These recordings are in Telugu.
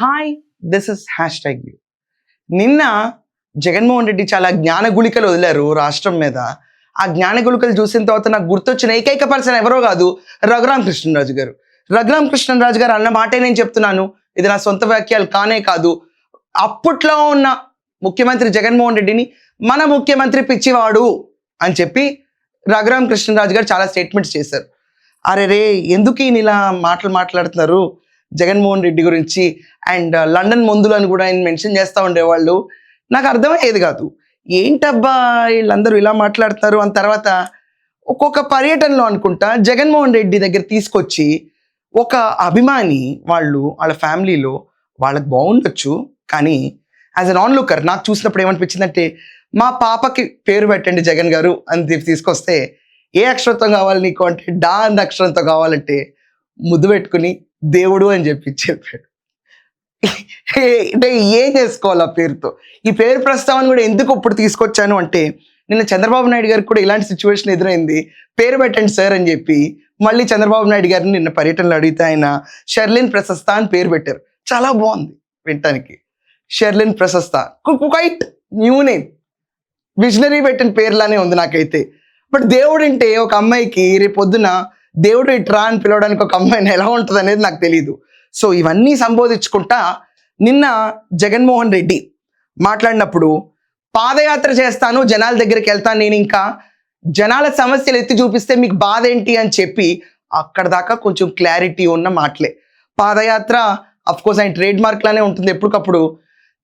Hi this is hashtag you నిన్న జగన్మోహన్ రెడ్డి చాలా జ్ఞాన గుళికలు వదిలారు రాష్ట్రం మీద. ఆ జ్ఞాన గుళికలు చూసిన తర్వాత నాకు గుర్తొచ్చిన ఏకైక పర్సన్ ఎవరో కాదు రఘురామ్ కృష్ణరాజు గారు. రఘురామ్ కృష్ణరాజు గారు అన్న మాటే నేను చెప్తున్నాను ఇది నా సొంత వాక్యాలు కానే కాదు. అప్పట్లో ఉన్న ముఖ్యమంత్రి జగన్మోహన్ రెడ్డిని మన ముఖ్యమంత్రి పిచ్చివాడు అని చెప్పి రఘురామ్ కృష్ణరాజు గారు చాలా స్టేట్మెంట్స్ చేశారు. అరే రే ఎందుకు ఈయన ఇలా మాటలు మాట్లాడుతున్నారు? జగన్మోహన్ రెడ్డి గురించి అండ్ uh, లండన్ మందులను కూడా ఆయన మెన్షన్ చేస్తూ ఉండేవాళ్ళు. నాకు అర్థమయ్యేది కాదు. ఏంటబ్బా వీళ్ళందరూ ఇలా మాట్లాడుతున్నారు? అని తర్వాత ఒక్కొక్క పర్యటనలో అనుకుంటా జగన్మోహన్ రెడ్డి దగ్గర తీసుకొచ్చి ఒక అభిమాని వాళ్ళు వాళ్ళ ఫ్యామిలీలో వాళ్ళకి బాగుండొచ్చు. కానీ యాజ్ అన్ ఆన్ లుకర్ నాకు చూసినప్పుడు ఏమనిపించిందంటే మా పాపకి పేరు పెట్టండి జగన్ గారు అని చెప్పి తీసుకొస్తే ఏ అక్షరంతో కావాలి నీకు అంటే డా అన్న అక్షరంతో కావాలంటే ముద్దు పెట్టుకుని దేవుడు అని చెప్పి చెప్పాడు. అంటే ఏం చేసుకోవాలి ఆ పేరుతో? ఈ పేరు ప్రస్తావన కూడా ఎందుకు ఇప్పుడు తీసుకొచ్చాను అంటే నిన్న చంద్రబాబు నాయుడు గారికి కూడా ఇలాంటి సిచ్యువేషన్ ఎదురైంది. పేరు పెట్టండి సార్ అని చెప్పి మళ్ళీ చంద్రబాబు నాయుడు గారిని నిన్న పర్యటనలో అడిగితే ఆయన షెర్లిన్ ప్రశస్త అని పేరు పెట్టారు. చాలా బాగుంది వినటానికి. షెర్లిన్ ప్రశస్త. క్వైట్ న్యూ నేమ్ విజనరీ పెట్టిన పేర్లానే ఉంది నాకైతే. బట్ దేవుడు అంటే ఒక అమ్మాయికి రేపు పొద్దున దేవుడు ఇట్రా అని పిలవడానికి ఒక అమ్మాయిని ఎలా ఉంటుంది అనేది నాకు తెలియదు సో ఇవన్నీ సంబోధించుకుంటా నిన్న జగన్మోహన్ రెడ్డి మాట్లాడినప్పుడు పాదయాత్ర చేస్తాను జనాల దగ్గరికి వెళ్తాను నేను ఇంకా జనాల సమస్యలు ఎత్తి చూపిస్తే మీకు బాధ ఏంటి అని చెప్పి అక్కడ దాకా కొంచెం క్లారిటీ ఉన్న మాటలే. పాదయాత్ర అఫ్కోర్స్ ఆయన ట్రేడ్ మార్క్లానే ఉంటుంది ఎప్పటికప్పుడు.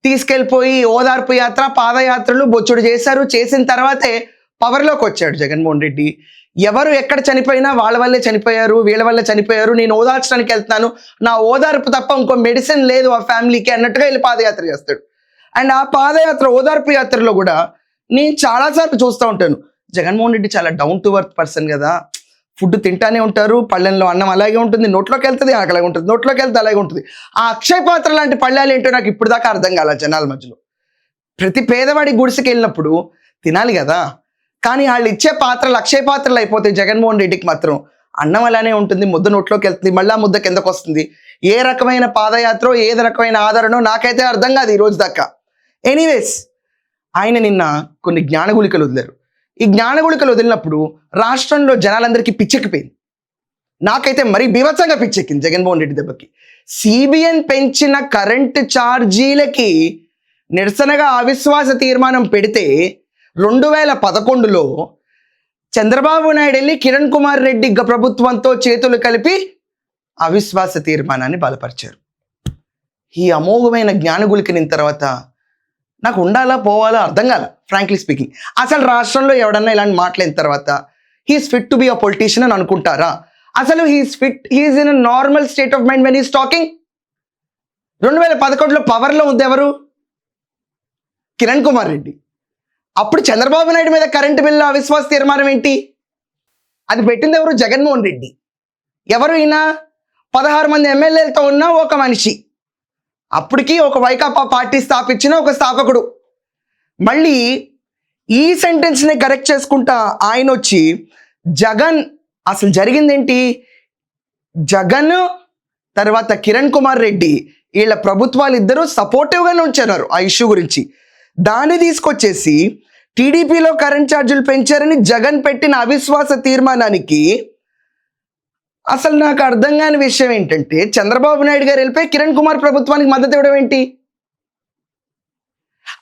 తీసుకెళ్ళిపోయి ఓదార్పు యాత్ర పాదయాత్రలు బొచ్చుడు చేశారు చేసిన తర్వాతే పవర్లోకి వచ్చాడు జగన్మోహన్ రెడ్డి. ఎవరు ఎక్కడ చనిపోయినా వాళ్ళ వల్లే చనిపోయారు వీళ్ళ వల్లే చనిపోయారు నేను ఓదార్చడానికి వెళ్తున్నాను నా ఓదార్పు తప్ప ఇంకో మెడిసిన్ లేదు ఆ ఫ్యామిలీకి అన్నట్టుగా వెళ్ళి పాదయాత్ర చేస్తాడు. అండ్ ఆ పాదయాత్ర ఓదార్పు యాత్రలో కూడా నేను చాలాసార్లు చూస్తూ ఉంటాను. జగన్మోహన్ రెడ్డి చాలా డౌన్ టు వర్త్ పర్సన్ కదా. ఫుడ్ తింటానే ఉంటారు పళ్ళెంలో అన్నం అలాగే ఉంటుంది నోట్లోకి వెళ్తుంది అలాగే ఉంటుంది నోట్లోకి వెళ్తే అలాగే ఉంటుంది. ఆ అక్షయ పాత్ర లాంటి పళ్ళాలు ఏంటో నాకు ఇప్పుడు దాకా అర్థం కాల జనాల మధ్యలో. ప్రతి పేదవాడి గుడిసెకి వెళ్ళినప్పుడు తినాలి కదా. కానీ వాళ్ళు ఇచ్చే పాత్రలు అక్షయ పాత్రలు అయిపోతాయి జగన్మోహన్ రెడ్డికి మాత్రం. అన్నం అలానే ఉంటుంది ముద్ద నోట్లోకి వెళ్తుంది మళ్ళా ముద్ద కిందకు వస్తుంది. ఏ రకమైన పాదయాత్ర ఏది రకమైన ఆదరణో నాకైతే అర్థం కాదు ఈ రోజు దాకా. ఎనీవేస్ ఆయన నిన్న కొన్ని జ్ఞానగుళికలు వదిలారు. ఈ జ్ఞానగుళికలు వదిలినప్పుడు రాష్ట్రంలో జనాలందరికీ పిచ్చెక్కిపోయింది. నాకైతే మరీ బీభత్సంగా పిచ్చెక్కింది జగన్మోహన్ రెడ్డి దెబ్బకి. సిబిఎన్ పెంచిన కరెంటు ఛార్జీలకి నిరసనగా అవిశ్వాస తీర్మానం పెడితే రెండు వేల పదకొండులో చంద్రబాబు నాయుడు వెళ్ళి కిరణ్ కుమార్ రెడ్డి గ- ప్రభుత్వంతో చేతులు కలిపి అవిశ్వాస తీర్మానాన్ని బలపరిచారు. ఈ అమోఘమైన జ్ఞానగులికిన తర్వాత నాకు ఉండాలా పోవాలా అర్థం కాల ఫ్రాంక్లీ స్పీకింగ్ అసలు రాష్ట్రంలో ఎవడన్నా ఇలాంటి మాట్లాడిన తర్వాత he's fit to be a politician అని అనుకుంటారా? అసలు he's fit he's in normal state of mind when is talking రెండు వేల పదకొండులో పవర్లో ఉంది ఎవరు? కిరణ్ కుమార్ రెడ్డి. అప్పుడు చంద్రబాబు నాయుడు మీద కరెంటు బిల్లు అవిశ్వాస తీర్మానం ఏంటి? అది పెట్టింది ఎవరు? జగన్మోహన్ రెడ్డి. ఎవరు ఈయన? పదహారు మంది ఎమ్మెల్యేలతో ఉన్న ఒక మనిషి. అప్పటికి ఒక వైకాపా పార్టీ స్థాపించిన ఒక స్థాపకుడు. మళ్ళీ ఈ సెంటెన్స్ని కరెక్ట్ చేసుకుంటా ఆయన వచ్చి జగన్ అసలు జరిగిందేంటి? జగన్ తర్వాత కిరణ్ కుమార్ రెడ్డి వీళ్ళ ప్రభుత్వాలు ఇద్దరు సపోర్టివ్గానే ఉంచున్నారు ఆ ఇష్యూ గురించి. దాన్ని తీసుకొచ్చేసి టీడీపీలో కరెంట్ ఛార్జీలు పెంచారని జగన్ పెట్టిన అవిశ్వాస తీర్మానానికి అసలు నాకు అర్థం కాని విషయం ఏంటంటే చంద్రబాబు నాయుడు గారు వెళ్ళిపోయి కిరణ్ కుమార్ ప్రభుత్వానికి మద్దతు ఇవ్వడం ఏంటి?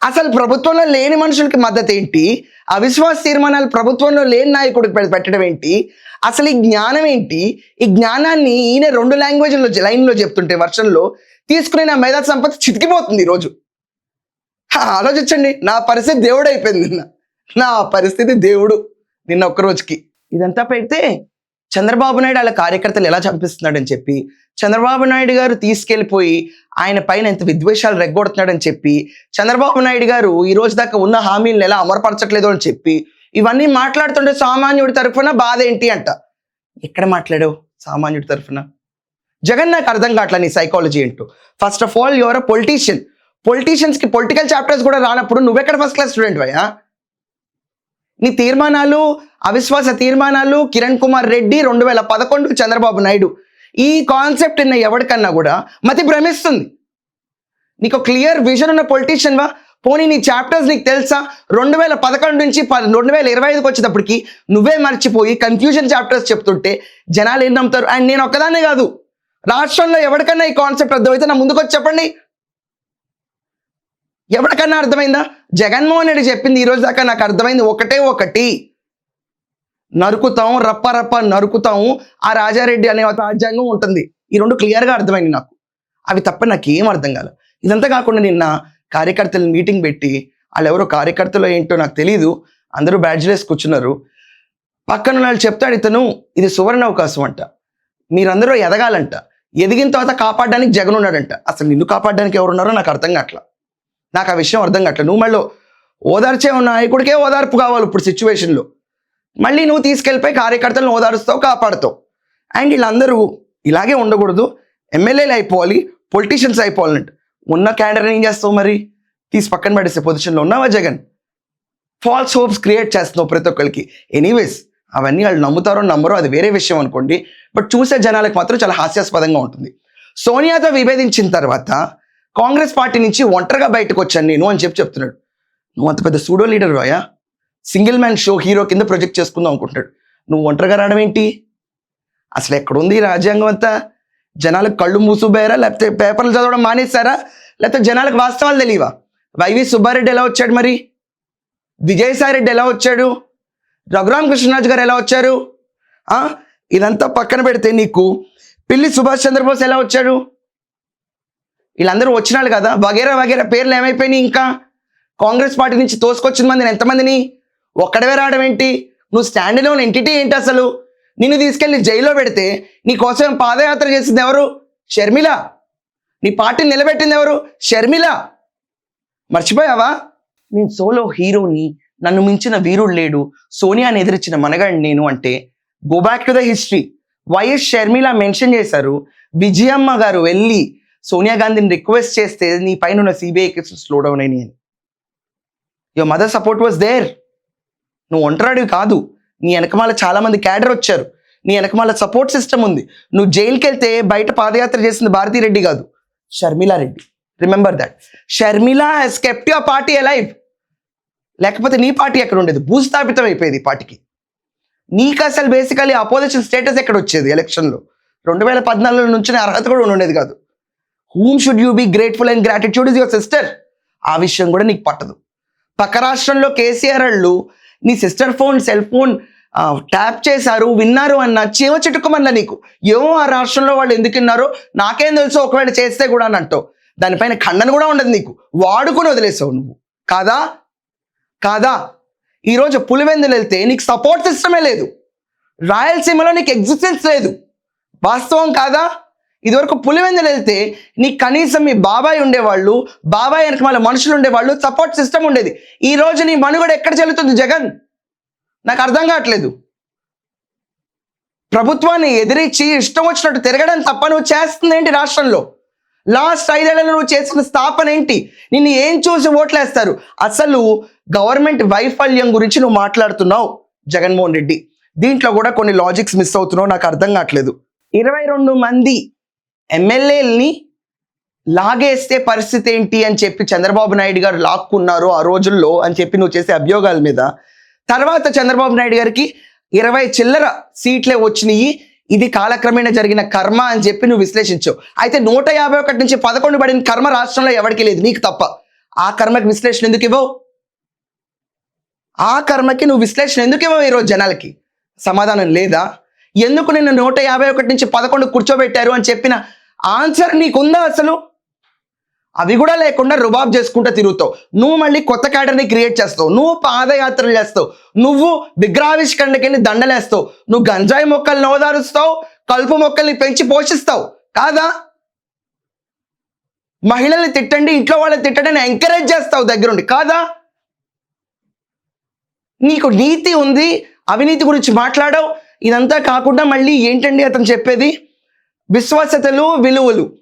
అసలు ప్రభుత్వంలో లేని మనుషులకి మద్దతు ఏంటి? అవిశ్వాస తీర్మానాలు ప్రభుత్వంలో లేని నాయకుడికి పెట్టడం ఏంటి? అసలు ఈ జ్ఞానం ఏంటి? ఈ జ్ఞానాన్ని ఈయన రెండు లాంగ్వేజ్లో లైన్లో చెప్తుంటే వర్షంలో తీసుకునే నా మేధా సంపత్తి చితికిపోతుంది ఈరోజు. ఆలోచించండి. నా పరిస్థితి దేవుడు అయిపోయింది నిన్న. నా పరిస్థితి దేవుడు నిన్న ఒక్క రోజుకి. ఇదంతా పెడితే చంద్రబాబు నాయుడు వాళ్ళ కార్యకర్తలు ఎలా చంపిస్తున్నాడని చెప్పి చంద్రబాబు నాయుడు గారు తీసుకెళ్ళిపోయి ఆయన పైన ఎంత విద్వేషాలు రెగ్గొడుతున్నాడని చెప్పి చంద్రబాబు నాయుడు గారు ఈ రోజు దాకా ఉన్న హామీలను ఎలా అమరపరచట్లేదు అని చెప్పి ఇవన్నీ మాట్లాడుతుంటే సామాన్యుడి తరఫున బాధ ఏంటి అంట. ఎక్కడ మాట్లాడావు సామాన్యుడి తరఫున? జగన్ నాకు అర్థం కావట్లే నీ సైకాలజీ ఏంటో first of all your a politician పొలిటీషియన్స్కి political chapters కూడా రానప్పుడు నువ్వెక్కడ ఫస్ట్ క్లాస్ స్టూడెంట్ అయ్యా నీ తీర్మానాలు అవిశ్వాస తీర్మానాలు కిరణ్ కుమార్ రెడ్డి రెండు వేల పదకొండు చంద్రబాబు నాయుడు. ఈ కాన్సెప్ట్ ఉన్న ఎవరికన్నా కూడా మతి భ్రమిస్తుంది. నీకు క్లియర్ విజన్ ఉన్న పొలిటీషియన్ వా? పోనీ నీ చాప్టర్స్ నీకు తెలుసా? రెండు వేల పదకొండు నుంచి ప- రెండు వేల ఇరవై ఐదుకి వచ్చేటప్పటికి నువ్వే మర్చిపోయి కన్ఫ్యూజన్ చాప్టర్స్ చెప్తుంటే జనాలు ఏం నమ్ముతారు? అండ్ నేను ఒక్కదాన్నే కాదు. రాష్ట్రంలో ఎవరికన్నా ఈ కాన్సెప్ట్ అర్థమైతే నా ముందుకు వచ్చి చెప్పండి. ఎవరికన్నా అర్థమైందా? జగన్మోహన్ రెడ్డి చెప్పింది ఈ రోజు దాకా నాకు అర్థమైంది ఒకటే ఒకటి. నరుకుతాం రప్ప రప్ప నరుకుతాం ఆ రాజారెడ్డి అనే రాజ్యాంగం ఉంటుంది. ఈ రెండు క్లియర్గా అర్థమైంది నాకు. అవి తప్ప నాకు ఏం అర్థం కాలేదు ఇదంతా కాకుండా నిన్న కార్యకర్తలు మీటింగ్ పెట్టి వాళ్ళు ఎవరో కార్యకర్తలు ఏంటో నాకు తెలియదు అందరూ బ్యాడ్జ్లేసి కూర్చున్నారు. పక్కన ఉన్న వాళ్ళు చెప్తాడు ఇతను ఇది సువర్ణ అవకాశం అంట. మీరందరూ ఎదగాలంట. ఎదిగిన తర్వాత కాపాడడానికి జగన్ ఉన్నాడంట. అసలు నిన్ను కాపాడడానికి ఎవరున్నారో నాకు అర్థం కావట్లా నాకు ఆ విషయం అర్థం కావట్లేదు. నువ్వు మళ్ళీ ఓదార్చే ఉన్న నాయకుడికే ఓదార్పు కావాలి ఇప్పుడు సిచ్యువేషన్లో మళ్ళీ నువ్వు తీసుకెళ్ళిపోయి కార్యకర్తలను ఓదారుస్తావు కాపాడుతావు. అండ్ వీళ్ళందరూ ఇలాగే ఉండకూడదు. ఎమ్మెల్యేలు అయిపోవాలి పొలిటీషియన్స్ అయిపోవాలంట. ఉన్న క్యాండిడేట్ ఏం చేస్తావు మరి? తీసి పక్కన పడేసే పొజిషన్లో ఉన్నావా జగన్? ఫాల్స్ హోప్స్ క్రియేట్ చేస్తున్నావు ప్రతి ఒక్కరికి. ఎనీవేస్ అవన్నీ వాళ్ళు నమ్ముతారో నమ్మరో అది వేరే విషయం అనుకోండి. బట్ చూసే జనాలకు మాత్రం చాలా హాస్యాస్పదంగా ఉంటుంది. సోనియాతో విభేదించిన తర్వాత కాంగ్రెస్ పార్టీ నుంచి ఒంటరిగా బయటకు వచ్చాను నేను అని చెప్పి చెప్తున్నాడు. నువ్వు అంత పెద్ద సూడో లీడర్ రాయా? సింగిల్ మ్యాన్ షో హీరో కింద ప్రొజెక్ట్ చేసుకుందాం అనుకుంటాడు నువ్వు ఒంటరిగా రావడం ఏంటి? అసలు ఎక్కడుంది ఈ రాజ్యాంగం అంతా? జనాలకు కళ్ళు మూసుపోయారా లేకపోతే పేపర్లు చదవడం మానేశారా? లేకపోతే జనాలకు వాస్తవాలు తెలియవా? వైవి సుబ్బారెడ్డి ఎలా వచ్చాడు మరి? విజయసాయి రెడ్డి ఎలా వచ్చాడు? రఘురామ కృష్ణరాజు గారు ఎలా వచ్చారు? ఇదంతా పక్కన పెడితే నీకు పిల్లి సుభాష్ చంద్రబోస్ ఎలా వచ్చాడు? వీళ్ళందరూ వచ్చినారు కదా. వగేరా వగేరా పేర్లు ఏమైపోయినాయి ఇంకా? కాంగ్రెస్ పార్టీ నుంచి తోసుకొచ్చిన మందిని ఎంతమందిని? ఒక్కడవే రావడం ఏంటి? నువ్వు స్టాండ్ లోన్ ఎంటిటీ ఏంటి అసలు? నిన్ను తీసుకెళ్ళి జైల్లో పెడితే నీ కోసం పాదయాత్ర చేసింది ఎవరు? షర్మిల. నీ పార్టీని నిలబెట్టింది ఎవరు? షర్మిల. మర్చిపోయావా? నేను సోలో హీరోని నన్ను మించిన వీరుడు లేడు. సోనియాని ఎదిరించిన మనగాడి నేను అంటే go back to the history YS Sharmila mention చేశారు? విజయమ్మ గారు వెళ్ళి సోనియా గాంధీని రిక్వెస్ట్ చేస్తే నీ పైన ఉన్న సిబిఐ కేసు స్లో డౌన్ అయినాయి అని. Your mother support was there నువ్వు ఒంటరాడివి కాదు. నీ వెనకమాల చాలా మంది క్యాడర్ వచ్చారు. నీ వెనకమాల సపోర్ట్ సిస్టమ్ ఉంది. నువ్వు జైలుకి వెళ్తే బయట పాదయాత్ర చేసింది భారతీ రెడ్డి కాదు. Sharmila Reddy. Remember that Sharmila has kept your party alive లేకపోతే నీ పార్టీ ఎక్కడ ఉండేది? భూస్థాపితం అయిపోయేది పార్టీకి. నీకు అసలు బేసికలీ అపోజిషన్ స్టేటస్ ఎక్కడ వచ్చేది? ఎలక్షన్లో రెండు వేల పద్నాలుగు నుంచి అర్హత కూడా ఉండేది కాదు. Whom should you be grateful and gratitude is your sister ఆ విషయం కూడా నీకు పట్టదు. పక్క రాష్ట్రంలో కేసీఆర్ వాళ్ళు నీ sister phone cell phone tap చేశారు విన్నారు అన్న చీమ చిటుకుమన్నా నీకు. ఏమో ఆ రాష్ట్రంలో వాళ్ళు ఎందుకు విన్నారో నాకేం తెలుసు ఒకవేళ చేస్తే కూడా అని అంటావు. దానిపైన ఖండన కూడా ఉండదు నీకు. వాడుకొని వదిలేసావు నువ్వు. కాదా? కాదా? ఈరోజు పులివెందులు వెళ్తే నీకు సపోర్ట్ సిస్టమే లేదు. రాయలసీమలో నీకు ఎగ్జిస్టెన్స్ లేదు. వాస్తవం కాదా? ఇదివరకు పులివెందులు వెళ్తే నీకు కనీసం మీ బాబాయ్ ఉండేవాళ్ళు బాబాయ్ వెనక మళ్ళీ మనుషులు ఉండేవాళ్ళు సపోర్ట్ సిస్టమ్ ఉండేది. ఈ రోజు నీ మనుగడ ఎక్కడ చెల్లుతుంది జగన్? నాకు అర్థం కావట్లేదు. ప్రభుత్వాన్ని ఎదిరించి ఇష్టం వచ్చినట్టు తిరగడం తప్ప నువ్వు చేస్తుంది ఏంటి రాష్ట్రంలో? లాస్ట్ ఐదేళ్ళలో నువ్వు చేసిన స్థాపన ఏంటి? నిన్ను ఏం చూసి ఓట్లేస్తారు? అసలు గవర్నమెంట్ వైఫల్యం గురించి నువ్వు మాట్లాడుతున్నావు జగన్మోహన్ రెడ్డి. దీంట్లో కూడా కొన్ని లాజిక్స్ మిస్ అవుతున్నావు నాకు అర్థం కావట్లేదు. ఇరవై రెండు మంది ఎమ్మెల్యేలని లాగేస్తే పరిస్థితి ఏంటి అని చెప్పి చంద్రబాబు నాయుడు గారు లాక్కున్నారు ఆ రోజుల్లో అని చెప్పి నువ్వు చేసే అభియోగాల మీద. తర్వాత చంద్రబాబు నాయుడు గారికి ఇరవై చిల్లర సీట్లే వచ్చినాయి. ఇది కాలక్రమేణా జరిగిన కర్మ అని చెప్పి నువ్వు విశ్లేషించావు అయితే నూట యాభై ఒకటి నుంచి పదకొండు పడిన కర్మ రాష్ట్రంలో ఎవరికి లేదు నీకు తప్ప. ఆ కర్మకి విశ్లేషణ ఎందుకు ఇవ్వవు? ఆ కర్మకి నువ్వు విశ్లేషణ ఎందుకు ఇవ్వవు ఈరోజు జనాలకి? సమాధానం లేదా? ఎందుకు నిన్ను నూట యాభై ఒకటి నుంచి పదకొండు కూర్చోబెట్టారు అని చెప్పిన ఆన్సర్ నీకుందా అసలు? అవి కూడా లేకుండా రుబాబ్ చేసుకుంటూ తిరుగుతావు. నువ్వు మళ్ళీ కొత్త క్యాడర్ని క్రియేట్ చేస్తావు. నువ్వు పాదయాత్రలు చేస్తావు. నువ్వు విగ్రహావిష్కరణకెళ్ళి దండలేస్తావు. నువ్వు గంజాయి మొక్కల్ని ఓదారుస్తావు కలుపు మొక్కల్ని పెంచి పోషిస్తావు. కాదా? మహిళల్ని తిట్టండి ఇంట్లో వాళ్ళని తిట్టండి ఎంకరేజ్ చేస్తావు దగ్గరుండి. కాదా? నీకు నీతి ఉంది అవినీతి గురించి మాట్లాడావు. ఇదంతా కాకుండా మళ్ళీ ఏంటండి అతను చెప్పేది? విశ్వాసతలు విలువలు.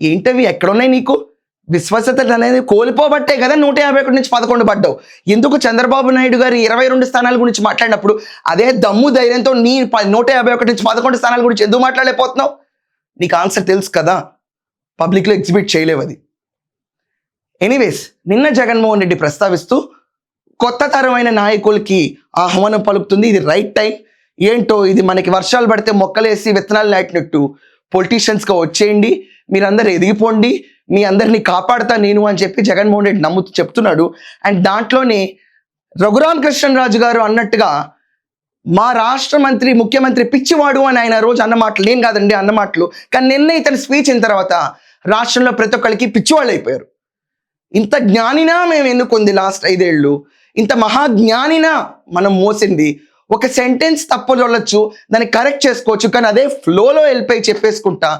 ఏంటవి ఎక్కడున్నాయి నీకు? విశ్వాసతలు అనేది కోల్పోబట్టే కదా నూట యాభై ఒకటి నుంచి పదకొండు పడ్డావు. ఎందుకు చంద్రబాబు నాయుడు గారి ఇరవై రెండు స్థానాల గురించి మాట్లాడినప్పుడు అదే దమ్ము ధైర్యంతో నీ ప- నూట యాభై ఒకటి నుంచి పదకొండు స్థానాల గురించి ఎందుకు మాట్లాడలేకపోతున్నావు? నీకు ఆన్సర్ తెలుసు కదా. పబ్లిక్లో ఎగ్జిబిట్ చేయలేవు అది. ఎనీవేస్ నిన్న జగన్మోహన్ రెడ్డి ప్రస్తావిస్తూ కొత్త తరమైన నాయకులకి ఆహ్వానం పలుకుతుంది. ఇది రైట్ టైం. ఏంటో ఇది మనకి వర్షాలు పడితే మొక్కలేసి విత్తనాలు నాటినట్టు. పొలిటీషియన్స్గా వచ్చేయండి మీరందరూ ఎదిగిపోండి మీ అందరినీ కాపాడుతా నేను అని చెప్పి జగన్మోహన్ రెడ్డి నమ్ముతూ చెప్తున్నాడు. అండ్ దాంట్లోనే రఘురామ్ కృష్ణరాజు గారు అన్నట్టుగా మా రాష్ట్ర మంత్రి ముఖ్యమంత్రి పిచ్చివాడు అని ఆయన రోజు అన్నమాటలు ఏం నేను కాదండి అన్నమాటలు కానీ నిన్న ఇతని స్పీచ్ అయిన తర్వాత రాష్ట్రంలో ప్రతి ఒక్కరికి పిచ్చివాళ్ళు అయిపోయారు. ఇంత జ్ఞానినా మేము ఎన్నుకుంది లాస్ట్ ఐదేళ్ళు. ఇంత మహాజ్ఞానినా మనం మోసింది. ఒక సెంటెన్స్ తప్పుదొల్లొచ్చు దాన్ని కరెక్ట్ చేసుకోవచ్చు కానీ అదే ఫ్లోలో వెళ్ళిపోయి చెప్పేసుకుంటా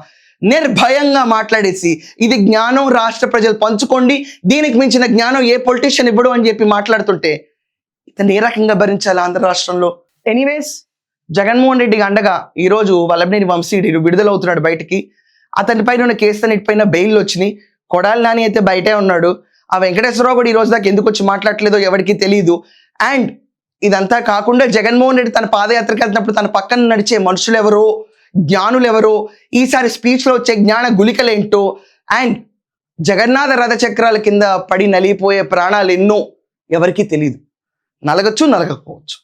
నిర్భయంగా మాట్లాడేసి ఇది జ్ఞానం రాష్ట్ర ప్రజలు పంచుకోండి దీనికి మించిన జ్ఞానం ఏ పొలిటీషియన్ ఇవ్వడు అని చెప్పి మాట్లాడుతుంటే ఇతను ఏ రకంగా భరించాలి ఆంధ్ర రాష్ట్రంలో? ఎనీవేస్ జగన్మోహన్ రెడ్డికి అండగా ఈరోజు వల్లభనేని వంశీడు విడుదలవుతున్నాడు బయటికి. అతనిపైన ఉన్న ఉన్న ఇటుపైన బెయిల్ వచ్చినాయి. కొడాలి నాని అయితే బయటే ఉన్నాడు. ఆ వెంకటేశ్వరరావు కూడా ఈ రోజు దాకా ఎందుకు వచ్చి మాట్లాడట్లేదో ఎవరికి తెలియదు అండ్ ఇదంతా కాకుండా జగన్మోహన్ రెడ్డి తన పాదయాత్రకు వెళ్తున్నప్పుడు తన పక్కన నడిచే మనుషులు ఎవరో జ్ఞానులు ఎవరో ఈసారి స్పీచ్లో వచ్చే జ్ఞాన గులికలేంటో అండ్ జగన్నాథ రథ చక్రాల కింద పడి నలిగిపోయే ప్రాణాలు ఎన్నో ఎవరికీ తెలియదు నలగచ్చు నలగకపోవచ్చు.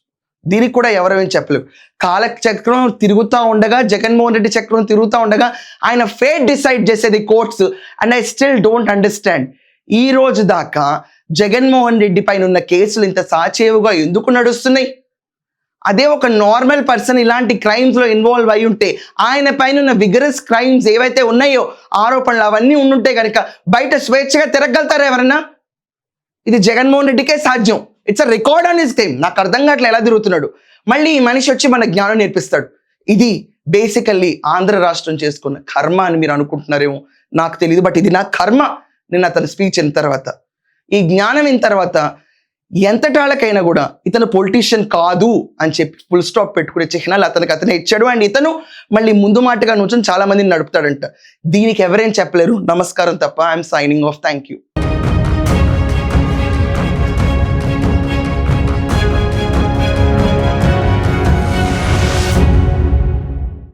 దీనికి కూడా ఎవరేం చెప్పలేవు కాల చక్రం తిరుగుతూ ఉండగా జగన్మోహన్ రెడ్డి చక్రం తిరుగుతూ ఉండగా ఆయన ఫేట్ డిసైడ్ చేసేది courts and I still don't understand ఈ రోజు దాకా జగన్మోహన్ రెడ్డి పైన ఉన్న కేసులు ఇంత సాచేవుగా ఎందుకు నడుస్తున్నాయి? అదే ఒక నార్మల్ పర్సన్ ఇలాంటి క్రైమ్స్లో ఇన్వాల్వ్ అయి ఉంటే ఆయన పైన ఉన్న విగరస్ క్రైమ్స్ ఏవైతే ఉన్నాయో ఆరోపణలు అవన్నీ ఉండుంటే కనుక బయట స్వేచ్ఛగా తిరగలుగుతారా ఎవరన్నా? ఇది జగన్మోహన్ రెడ్డికే సాధ్యం. It's a record on is time నాకు అర్థం కావట్లే ఎలా తిరుగుతున్నాడు. మళ్ళీ ఈ మనిషి వచ్చి మన జ్ఞానం నేర్పిస్తాడు. ఇది బేసికల్లీ ఆంధ్ర రాష్ట్రం చేసుకున్న కర్మ అని మీరు అనుకుంటున్నారేమో. నాకు తెలియదు బట్ ఇది నా కర్మ. నేను అతని స్పీచ్ అయిన తర్వాత. ఈ జ్ఞానం అయిన తర్వాత ఎంతటాళ్ళకైనా కూడా ఇతను పొలిటీషియన్ కాదు అని చెప్పి ఫుల్ స్టాప్ పెట్టుకునే చిహ్నాలు అతనికి అతనే ఇచ్చాడు. అండ్ ఇతను మళ్ళీ ముందు మాటగా నుంచొని చాలా మందిని నడుపుతాడంట. దీనికి ఎవరేం చెప్పలేరు? నమస్కారం తప్ప. I'm signing off thank you